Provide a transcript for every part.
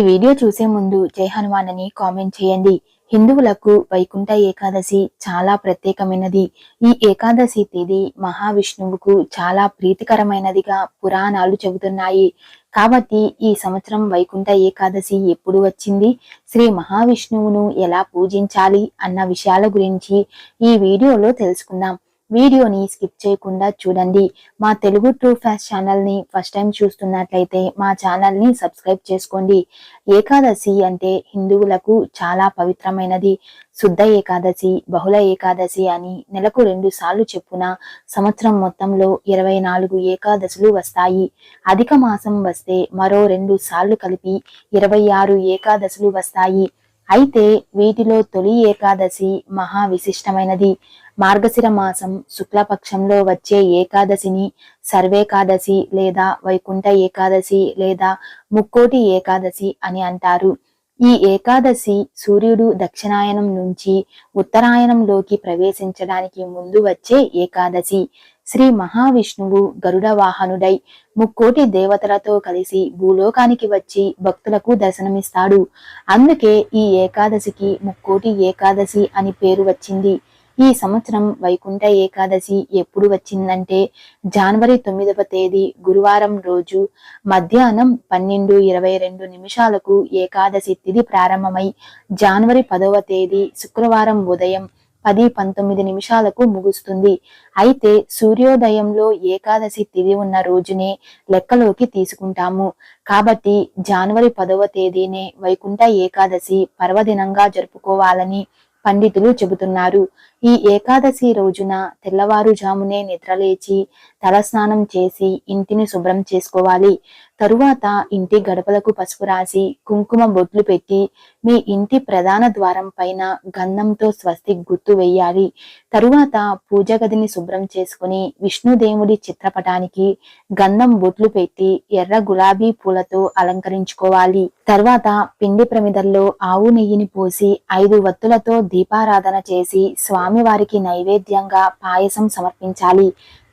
ఈ వీడియో చూసే ముందు జై హనుమాన్ అని కామెంట్ చేయండి. హిందువులకు వైకుంఠ ఏకాదశి చాలా ప్రత్యేకమైనది. ఈ ఏకాదశి తేదీ మహావిష్ణువుకు చాలా ప్రీతికరమైనదిగా పురాణాలు చెబుతున్నాయి. కాబట్టి ఈ సంవత్సరం వైకుంఠ ఏకాదశి ఎప్పుడు వచ్చింది? శ్రీ మహావిష్ణువును ఎలా పూజించాలి? అన్న విషయాల గురించి ఈ వీడియోలో తెలుసుకుందాం. వీడియోని స్కిప్ చేయకుండా చూడండి. మా తెలుగు ట్రూ ఫ్యాస్ట్ ఛానల్ని ఫస్ట్ టైం చూస్తున్నట్లయితే మా ఛానల్ని సబ్స్క్రైబ్ చేసుకోండి. ఏకాదశి అంటే హిందువులకు చాలా పవిత్రమైనది. శుద్ధ ఏకాదశి బహుళ ఏకాదశి అని నెలకు రెండు సార్లు చెప్పున సంవత్సరం మొత్తంలో ఇరవై నాలుగు ఏకాదశులు వస్తాయి. అధిక మాసం వస్తే మరో రెండు సార్లు కలిపి ఇరవై ఆరు ఏకాదశులు వస్తాయి. అయితే వీటిలో తొలి ఏకాదశి మహా విశిష్టమైనది. మార్గశిర మాసం శుక్లపక్షంలో వచ్చే ఏకాదశిని సర్వేకాదశి లేదా వైకుంఠ ఏకాదశి లేదా ముక్కోటి ఏకాదశి అని అంటారు. ఈ ఏకాదశి సూర్యుడు దక్షిణాయనం నుంచి ఉత్తరాయణంలోకి ప్రవేశించడానికి ముందు వచ్చే ఏకాదశి. శ్రీ మహావిష్ణువు గరుడ వాహనుడై ముక్కోటి దేవతలతో కలిసి భూలోకానికి వచ్చి భక్తులకు దర్శనమిస్తాడు. అందుకే ఈ ఏకాదశికి ముక్కోటి ఏకాదశి అని పేరు వచ్చింది. ఈ సంవత్సరం వైకుంఠ ఏకాదశి ఎప్పుడు వచ్చిందంటే జనవరి తొమ్మిదవ తేదీ గురువారం రోజు మధ్యాహ్నం పన్నెండు ఇరవై రెండు నిమిషాలకు ఏకాదశి తిథి ప్రారంభమై జనవరి పదవ తేదీ శుక్రవారం ఉదయం పది పంతొమ్మిది నిమిషాలకు ముగుస్తుంది. అయితే సూర్యోదయంలో ఏకాదశి తిథి ఉన్న రోజునే లెక్కలోకి తీసుకుంటాము. కాబట్టి జనవరి పదవ తేదీనే వైకుంఠ ఏకాదశి పర్వదినంగా జరుపుకోవాలని పండితులు చెబుతున్నారు. ఈ ఏకాదశి రోజున తెల్లవారుజామునే నిద్రలేచి తలస్నానం చేసి ఇంటిని శుభ్రం చేసుకోవాలి. తరువాత ఇంటి గడపలకు పసుపు రాసి కుంకుమ బొట్లు పెట్టి మీ ఇంటి ప్రధాన ద్వారం పైన గంధంతో స్వస్తి గుర్తు వేయాలి తరువాత పూజ గదిని శుభ్రం చేసుకుని విష్ణుదేవుడి చిత్రపటానికి గంధం బొట్లు పెట్టి ఎర్ర గులాబీ పూలతో అలంకరించుకోవాలి. తర్వాత పిండి ప్రమిదల్లో ఆవు నెయ్యిని పోసి ఐదు వత్తులతో దీపారాధన చేసి స్వామివారికి నైవేద్యంగా పాయసం సమర్పించాలి.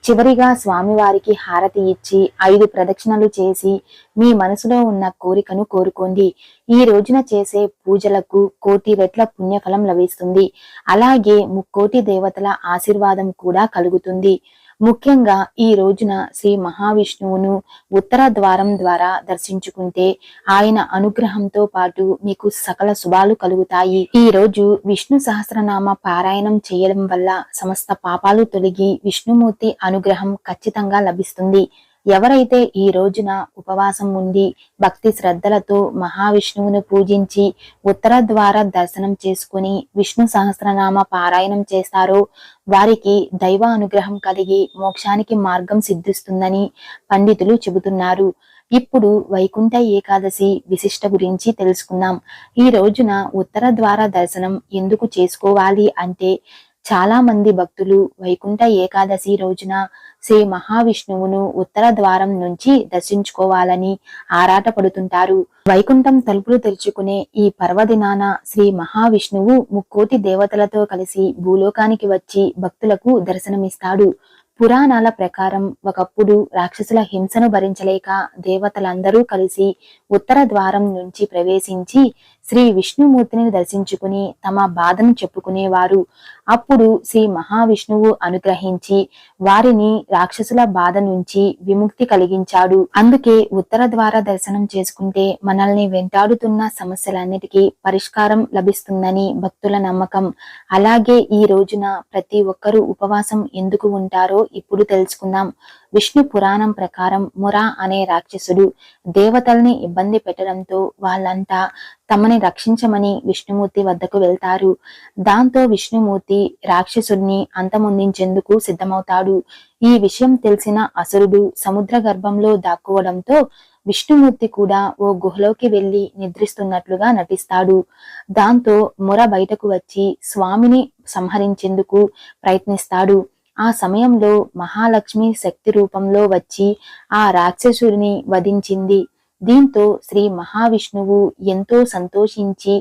చివరిగా స్వామివారికి హారతి ఇచ్చి ఐదు ప్రదక్షిణలు చేసి మీ మనసులో ఉన్న కోరికను కోరుకోండి. ఈ రోజున చేసే పూజలకు కోటి రెట్ల పుణ్యఫలం లభిస్తుంది. అలాగే ముక్కోటి దేవతల ఆశీర్వాదం కూడా కలుగుతుంది. ముఖ్యంగా ఈ రోజున శ్రీ మహావిష్ణువును ఉత్తర ద్వారం ద్వారా దర్శించుకుంటే ఆయన అనుగ్రహంతో పాటు మీకు సకల శుభాలు కలుగుతాయి. ఈ రోజు విష్ణు సహస్రనామ పారాయణం చేయడం వల్ల సమస్త పాపాలు తొలగి విష్ణుమూర్తి అనుగ్రహం ఖచ్చితంగా లభిస్తుంది. ఎవరైతే ఈ రోజున ఉపవాసం ఉండి భక్తి శ్రద్ధలతో మహావిష్ణువును పూజించి ఉత్తర ద్వార దర్శనం చేసుకుని విష్ణు సహస్రనామ పారాయణం చేస్తారో వారికి దైవ అనుగ్రహం కలిగి మోక్షానికి మార్గం సిద్ధిస్తుందని పండితులు చెబుతున్నారు. ఇప్పుడు వైకుంఠ ఏకాదశి విశిష్ట గురించి తెలుసుకుందాం. ఈ రోజున ఉత్తర ద్వార దర్శనం ఎందుకు చేసుకోవాలి అంటే చాలా మంది భక్తులు వైకుంఠ ఏకాదశి రోజున శ్రీ మహావిష్ణువును ఉత్తర ద్వారం నుంచి దర్శించుకోవాలని ఆరాటపడుతుంటారు. వైకుంఠం తలుపులు తెరుచుకునే ఈ పర్వదినాన శ్రీ మహావిష్ణువు ముక్కోటి దేవతలతో కలిసి భూలోకానికి వచ్చి భక్తులకు దర్శనమిస్తాడు. పురాణాల ప్రకారం ఒకప్పుడు రాక్షసుల హింసను భరించలేక దేవతలందరూ కలిసి ఉత్తర ద్వారం నుంచి ప్రవేశించి శ్రీ విష్ణుమూర్తిని దర్శించుకుని తమ బాధను చెప్పుకునేవారు. అప్పుడు శ్రీ మహావిష్ణువు అనుగ్రహించి వారిని రాక్షసుల బాధ నుంచి విముక్తి కలిగించాడు. అందుకే ఉత్తర ద్వారా దర్శనం చేసుకుంటే మనల్ని వెంటాడుతున్న సమస్యలన్నిటికీ పరిష్కారం లభిస్తుందని భక్తుల నమ్మకం. అలాగే ఈ రోజున ప్రతి ఒక్కరూ ఉపవాసం ఎందుకు ఉంటారో ఇప్పుడు తెలుసుకుందాం. విష్ణు పురాణం ప్రకారం మురా అనే రాక్షసుడు దేవతల్ని ఇబ్బంది పెట్టడంతో వాళ్ళంతా తమని రక్షించమని విష్ణుమూర్తి వద్దకు వెళ్తారు. దాంతో విష్ణుమూర్తి రాక్షసుడిని అంతమొందించేందుకు సిద్ధమవుతాడు. ఈ విషయం తెలిసిన అసురుడు సముద్ర గర్భంలో దాక్కోవడంతో విష్ణుమూర్తి కూడా ఓ గుహలోకి వెళ్ళి నిద్రిస్తున్నట్లుగా నటిస్తాడు. దాంతో ముర బయటకు వచ్చి స్వామిని సంహరించేందుకు ప్రయత్నిస్తాడు. ఆ సమయంలో మహాలక్ష్మి శక్తి రూపంలో వచ్చి ఆ రాక్షసుడిని వధించింది. దీంతో శ్రీ మహావిష్ణువు ఎంతో సంతోషించి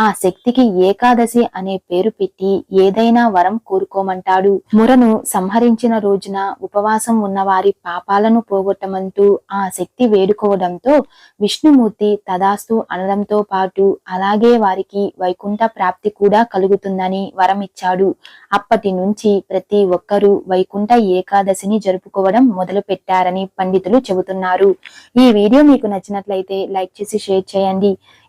ఆ శక్తికి ఏకాదశి అనే పేరు పెట్టి ఏదైనా వరం కోరుకోమంటాడు. మురను సంహరించిన రోజున ఉపవాసం ఉన్న వారి పాపాలను పోగొట్టమంటూ ఆ శక్తి వేడుకోవడంతో విష్ణుమూర్తి తదాస్తు అనడంతో పాటు అలాగే వారికి వైకుంఠ ప్రాప్తి కూడా కలుగుతుందని వరం ఇచ్చాడు అప్పటి నుంచి ప్రతి ఒక్కరూ వైకుంఠ ఏకాదశిని జరుపుకోవడం మొదలు పెట్టారని పండితులు చెబుతున్నారు. ఈ వీడియో మీకు నచ్చినట్లయితే లైక్ చేసి షేర్ చేయండి.